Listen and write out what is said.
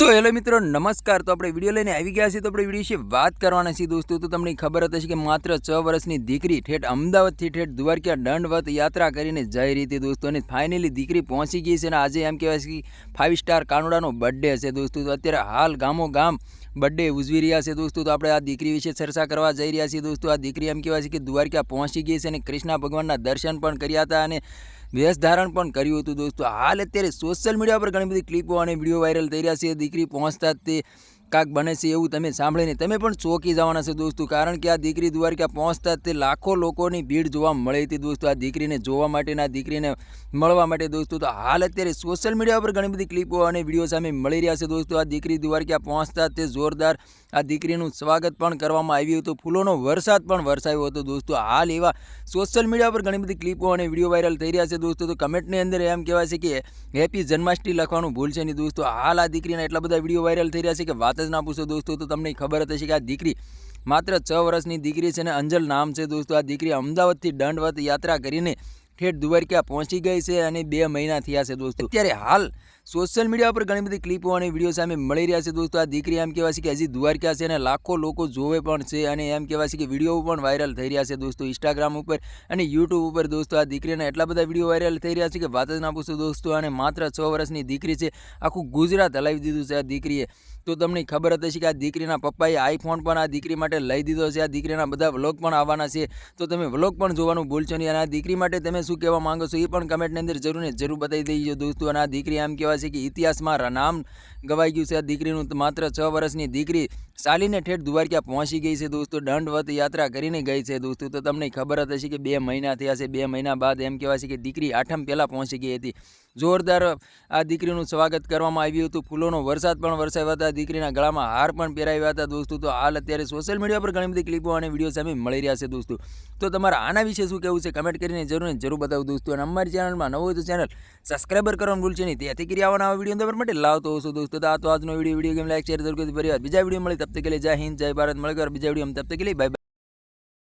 તો હેલો મિત્રો, નમસ્કાર. તો આપણે વીડિયો લઈને આવી ગયા છીએ. તો આપણે વીડિયો વિશે વાત કરવાના છીએ દોસ્તો. તો તમને ખબર હતી કે માત્ર છ વર્ષની દીકરી ઠેઠ અમદાવાદથી ઠેઠ દ્વારકા દંડવત યાત્રા કરીને જઈ રહી હતી દોસ્તો. અને ફાઇનલી દીકરી પહોંચી ગઈ છે અને આજે એમ કહેવાય કે ફાઇવ સ્ટાર કાનુડાનો બર્થડે છે દોસ્તો. તો અત્યારે હાલ ગામો ગામ બર્થડે ઉજવી રહ્યા છે દોસ્તો. તો આપણે આ દીકરી વિશે ચર્ચા કરવા જઈ રહ્યા છીએ દોસ્તો. આ દીકરી એમ કહેવાય છે કે દ્વારકા પહોંચી ગઈ છે અને કૃષ્ણ ભગવાનના દર્શન પણ કર્યા હતા અને વેશ ધારણ પણ કર્યું હતું દોસ્તો. હાલ અત્યારે સોશિયલ મીડિયા પર ઘણી બધી ક્લિપો અને વીડિયો વાયરલ થઈ રહ્યા છે. દીકરી પહોંચતા તે કાંક બને છે એવું તમે સાંભળીને તમે પણ ચોંકી જવાના છો દોસ્તો, કારણ કે આ દીકરી દ્વારકા પહોંચતા તે લાખો લોકોની ભીડ જોવા મળી હતી દોસ્તો, આ દીકરીને જોવા માટેના દીકરીને મળવા માટે દોસ્તો, તો હાલ અત્યારે સોશિયલ મીડિયા પર ઘણી બધી ક્લિપો અને વીડિયો સામે મળી રહ્યા છે દોસ્તો, આ દીકરી દ્વારકા પહોંચતા તે જોરદાર આ દીકરીનું સ્વાગત પણ કરવામાં આવ્યું હતું, ફૂલોનો વરસાદ પણ વરસાયો હતો દોસ્તો, હાલ એવા સોશિયલ મીડિયા પર ઘણી બધી ક્લિપો અને વીડિયો વાયરલ થઈ રહ્યા છે દોસ્તો, તો કમેન્ટની અંદર એમ કહેવાય છે કે હેપી જન્માષ્ટમી લખવાનું ભૂલશે નહીં દોસ્તો, હાલ આ દીકરીના એટલા બધા વીડિયો વાયરલ થઈ રહ્યા છે કે વાત જ ના પૂછો દોસ્તો, તો તમને ખબર જ હશે કે આ દીકરી માત્ર છ વર્ષની દીકરી છે અને અંજલ નામ છે દોસ્તો. આ દીકરી અમદાવાદથી દંડવત યાત્રા કરીને ઠેઠ દ્વારકા પહોંચી ગઈ છે અને બે મહિના થયા છે દોસ્તો. અત્યારે હાલ સોશિયલ મીડિયા પર ઘણી બધી ક્લિપો અને વીડિયો સામે મળી રહ્યા છે દોસ્તો. આ દીકરી એમ કહેવાય કે હજી દ્વારકા છે અને લાખો લોકો જોવે પણ છે અને એમ કહેવાય છે કે વીડિયો પણ વાયરલ થઈ રહ્યા છે દોસ્તો ઇન્સ્ટાગ્રામ ઉપર અને યુટ્યુબ ઉપર દોસ્તો. આ દીકરીના એટલા બધા વીડિયો વાયરલ થઈ રહ્યા છે કે વાત જ ના પૂછો દોસ્તો. અને માત્ર છ વર્ષની દીકરી છે, આખું ગુજરાત હલાવી દીધું છે આ દીકરીએ. તો તમને ખબર હતી કે આ દીકરીના પપ્પાએ આઈફોન પણ આ દીકરી માટે લઈ દીધો છે. આ દીકરીના બધા વ્લોગ પણ આવવાના છે. તો તમે વ્લોગ પણ જોવાનું ભૂલશો નહીં અને આ દીકરી માટે તમે શું કહેવા માંગો છો એ પણ કમેન્ટની અંદર જરૂર ને જરૂર બતાવી દઈજો દોસ્તો. અને આ દીકરી એમ કહેવાય છે કે ઇતિહાસમાં નામ ગવાઈ ગયું છે. આ દીકરીનું માત્ર છ વર્ષની દીકરી ચાલીને ઠેઠ દ્વારકા પહોંચી ગઈ છે દોસ્તો. દંડવત યાત્રા કરીને ગઈ છે દોસ્તો. તો તમને ખબર હશે કે બે મહિના થયા છે. બે મહિના બાદ એમ કહેવાય છે કે દીકરી આઠમ પહેલાં પહોંચી ગઈ હતી. જોરદાર આ દીકરીનું સ્વાગત કરવામાં આવ્યું હતું. ફૂલોનો વરસાદ પણ વરસાવ્યા હતા. દીકરીના ગળામાં હાર પણ પહેરાવ્યા હતા દોસ્તો. તો હાલ અત્યારે સોશિયલ મીડિયા પર ઘણી બધી ક્લિપો અને વીડિયો સામે મળી રહ્યા છે દોસ્તો. તો તમારા આના વિશે શું કહેવું છે? કમેન્ટ કરીને જરૂર જરૂર બતાવો દોસ્તો. અને અમારી ચેનલમાં નવો તો ચેનલ સબસ્ક્રાઈબર કરવાનું ભૂલશે નહીં. ત્યાંથી કરી આવવાના વીડિયો તમારા માટે લાવતો હશો દોસ્તો. તો આ તો આજનો video video game like share જરૂર કરી પરિવાર બીજા વીડિયો મળી. તબ તક જય હિન્દ, જય ભારત. મળે બીજા વીડિયો તબ તક લે. બાય